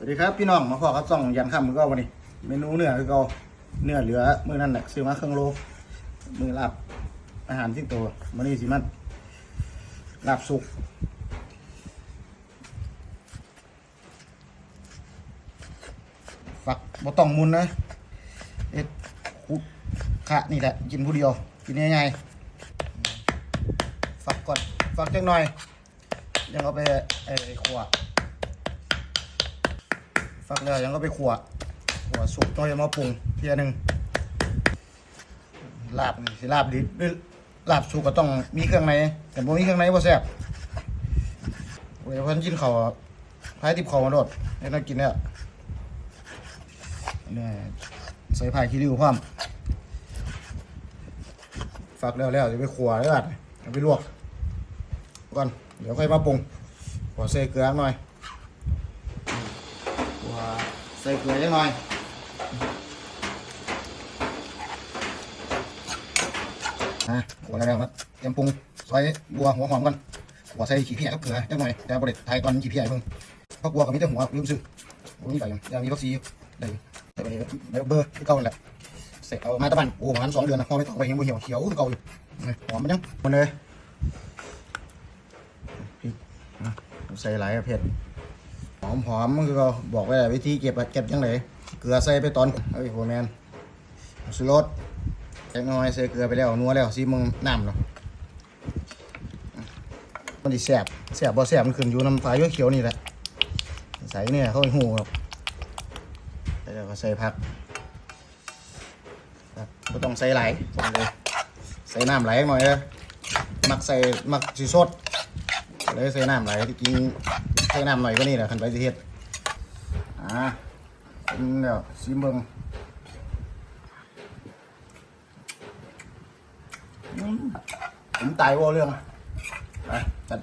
สวัสดีครับพี่น้องมาพอครับส่องยันค่ำก็วันนี้ เมนูเนื้อคือเราเนื้อเหลือมือนั้นแหละซื้อมาเครื่องโลมือลาบอาหารที่ตัวมันนี่สิมันลาบสุกฝักบ่ต้องมุนนะเอ็ดคุกขะนี่แหละกินผู้เดียวกินง่ายๆฝักก่อนฝักจังหน่อยยังเอาไปไอ้ขว ฟักแล้วยังก็ไปขัวขัวสุกต้องยังมาปรุงเทียหนึ่งลาบนี่สิลาบดิบหรือลาบสุกก็ต้องมีเครื่องในแต่บ่มีเครื่องในบ่แซ่บโอ้ยเพิ่นกินเขาพายติบข้ามาโดดให้เรากินแล้วเนี่ยใส่ผ้าขี้ริ้วพร้อมฟักแล้วแล้วจะไปขัวแล้วกันเอาไปลวกก่อนเดี๋ยวค่อยมาปรุงขอใส่เกลือหน่อย ใส่เกลือนิดหน่อยอะหัวแล้วครับเตรียมปรุงซอยบัวหัวหอมก่อนหัวใส่ขี้เพี้ยกับเกลือจังหน่อยแต่บริษัทไทยตอนขี้เพี้ยเพิ่งเพราะกลัวกับมีแต่หัวลืมซื้อโอ้ยไปยังยังมีวัคซีนได้อยู่ใส่ไปเลยเบอร์ที่เก่าแหละเสร็จเอามาตะบันโอ้ประมาณสองเดือนนะพอไม่ต้องไปเหี่ยวเหี่ยวเขียวเก่าอยู่หอมมันยังหมดเลยพริกอะใส่หลายประเภท อมหอมมันคือเขาบอกไว้แล้ววิธีเก็บเก็บยังไงเกลือใส่ไปตอนเอ้ยโหแมนสุรสแค่น้อยใส่เกลือไปแล้วนัวแล้วซีมึงน้ำเนาะมันดิแสบแสบบ่แสบมันขึ้นอยู่น้ำปลาเขียวๆนี่แหละใส่เนี่ยเขาหูครับแล้วก็ใส่ผักก็ต้องใส่ไหลใส่เลยใส่น้ำไหลหน่อยเลยมักใส่มักสีสด เลยใส่น้ำไหลที่กินใส่น้ำหน่อยก็นี่แหละคันไปสิเฮ็ดอ่าเป็นเดี๋ยวซิมเบิงอืมผมตายว่าเรื่องไปจัด